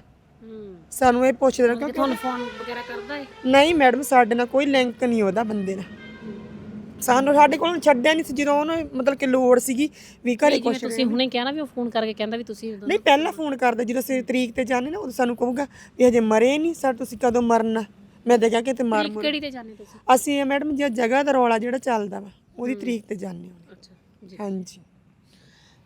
ਸਾਨੂੰ ਇਹ ਪੁੱਛਦੇ ਰਹਿਣ ਕਿ ਕਿਉਂਕਿ ਤੁਹਾਨੂੰ ਫੋਨ ਵਗੈਰਾ ਕਰਦਾ ਹੈ ਨਹੀਂ ਮੈਡਮ ਸਾਡੇ ਨਾਲ ਕੋਈ ਲਿੰਕ ਨਹੀਂ ਉਹਦਾ ਬੰਦੇ ਨਾਲ। ਸਾਨੂੰ ਸਾਡੇ ਕੋਲ ਛੱਡਿਆ ਨਹੀਂ ਸੀ ਜਦੋਂ ਉਹਨੂੰ ਮਤਲਬ ਕਿ ਲੋੜ ਸੀਗੀ ਵੀ ਘਰੇ ਕੁਛ ਤੁਸੀਂ ਹੁਣੇ ਕਿਹਾ ਨਾ ਵੀ ਉਹ ਫੋਨ ਕਰਕੇ ਕਹਿੰਦਾ ਵੀ ਤੁਸੀਂ ਨਹੀਂ ਪਹਿਲਾਂ ਫੋਨ ਕਰਦਾ ਜਦੋਂ ਅਸੀਂ ਤਰੀਕ ਤੇ ਜਾਂਦੇ ਨਾ ਉਦੋਂ ਸਾਨੂੰ ਕਹੂਗਾ ਵੀ ਹਜੇ ਮਰੇ ਨਹੀਂ ਸਰ ਤੁਸੀਂ ਕਦੋਂ ਮਰਨਾ? ਮੈਂ ਦੇਖਿਆ ਕਿ ਤੇ ਮਰ ਕਿਹੜੀ ਤੇ ਜਾਣੇ ਤੁਸੀਂ? ਅਸੀਂ ਮੈਡਮ ਜੇ ਜਗ੍ਹਾ ਦਾ ਰੌਲਾ ਜਿਹੜਾ ਚੱਲਦਾ ਵਾ ਉਹਦੀ ਤਰੀਕ ਤੇ ਜਾਂਦੇ ਹਾਂ। ਅੱਛਾ ਜੀ। ਹਾਂਜੀ।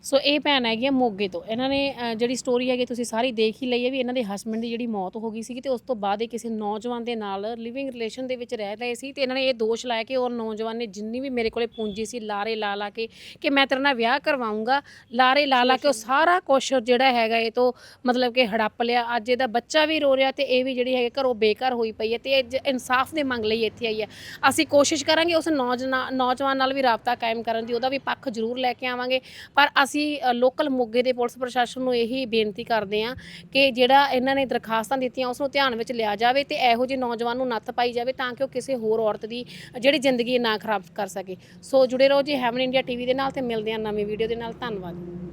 ਸੋ ਇਹ ਭੈਣ ਹੈਗੀ ਆ ਮੋਗੇ ਤੋਂ। ਇਹਨਾਂ ਨੇ ਅ, ਜਿਹੜੀ ਸਟੋਰੀ ਹੈਗੀ ਤੁਸੀਂ ਸਾਰੀ ਦੇਖ ਹੀ ਲਈ ਹੈ ਵੀ ਇਹਨਾਂ ਦੇ ਹਸਬੰਡ ਦੀ ਜਿਹੜੀ ਮੌਤ ਹੋ ਗਈ ਸੀਗੀ ਤੇ ਉਸ ਤੋਂ ਬਾਅਦ ਇਹ ਕਿਸੇ ਨੌਜਵਾਨ ਦੇ ਨਾਲ ਲਿਵਿੰਗ ਰਿਲੇਸ਼ਨ ਦੇ ਵਿੱਚ ਰਹਿ ਰਹੇ ਸੀ ਤੇ ਇਹਨਾਂ ਨੇ ਇਹ ਦੋਸ਼ ਲਾਇਆ ਕਿ ਉਹ ਨੌਜਵਾਨ ਨੇ ਜਿੰਨੀ ਵੀ ਮੇਰੇ ਕੋਲੇ ਪੂੰਜੀ ਸੀ ਲਾਰੇ ਲਾ ਲਾ ਕੇ ਕਿ ਮੈਂ ਤੇਰੇ ਨਾਲ ਵਿਆਹ ਕਰਵਾਉਂਗਾ ਲਾਰੇ ਲਾ ਲਾ ਕੇ ਉਹ ਸਾਰਾ ਕੁਛ ਜਿਹੜਾ ਹੈਗਾ ਇਹ ਤੋਂ ਮਤਲਬ ਕਿ ਹੜੱਪ ਲਿਆ। ਅੱਜ ਇਹਦਾ ਬੱਚਾ ਵੀ ਰੋ ਰਿਹਾ ਤੇ ਇਹ ਵੀ ਜਿਹੜੀ ਹੈਗੀ ਘਰੋਂ ਬੇਘਰ ਹੋਈ ਪਈ ਹੈ ਤੇ ਇਹ ਜ- ਇਨਸਾਫ ਦੇ ਮੰਗ ਲਈ ਇੱਥੇ ਆਈ ਹੈ। ਅਸੀਂ ਕੋਸ਼ਿਸ਼ ਕਰਾਂਗੇ ਉਸ ਨੌਜਵਾਨ ਨੌਜਵਾਨ ਨਾਲ ਵੀ ਰਾਬਤਾ ਕਾਇਮ ਕਰਨ ਦੀ ਉਹਦਾ ਵੀ ਪੱਖ ਜ਼ਰੂਰ ਲੈ ਕੇ ਆਵਾਂਗੇ। ਪਰ ਅਸ ਅਸੀਂ ਲੋਕਲ ਮੋਗੇ ਦੇ ਪੁਲਿਸ ਪ੍ਰਸ਼ਾਸਨ ਨੂੰ ਇਹੀ ਬੇਨਤੀ ਕਰਦੇ ਹਾਂ ਕਿ ਜਿਹੜਾ ਇਹਨਾਂ ਨੇ ਦਰਖਾਸਤਾਂ ਦਿੱਤੀਆਂ, ਉਸ ਨੂੰ ਧਿਆਨ ਵਿੱਚ ਲਿਆ ਜਾਵੇ ਤੇ ਇਹੋ ਜਿਹੇ ਨੌਜਵਾਨ ਨੂੰ ਨੱਥ ਪਾਈ ਜਾਵੇ ਤਾਂ ਕਿ ਉਹ ਕਿਸੇ ਹੋਰ ਔਰਤ ਦੀ, ਜਿਹੜੀ ਜ਼ਿੰਦਗੀ ਨਾ ਖਰਾਬ ਕਰ ਸਕੇ। ਸੋ ਜੁੜੇ ਰਹੋ ਜੀ ਹੈਵਨ ਇੰਡੀਆ ਟੀਵੀ ਦੇ ਨਾਲ ਤੇ ਮਿਲਦੇ ਹਾਂ ਨਵੀਂ ਵੀਡੀਓ ਦੇ ਨਾਲ। ਧੰਨਵਾਦ।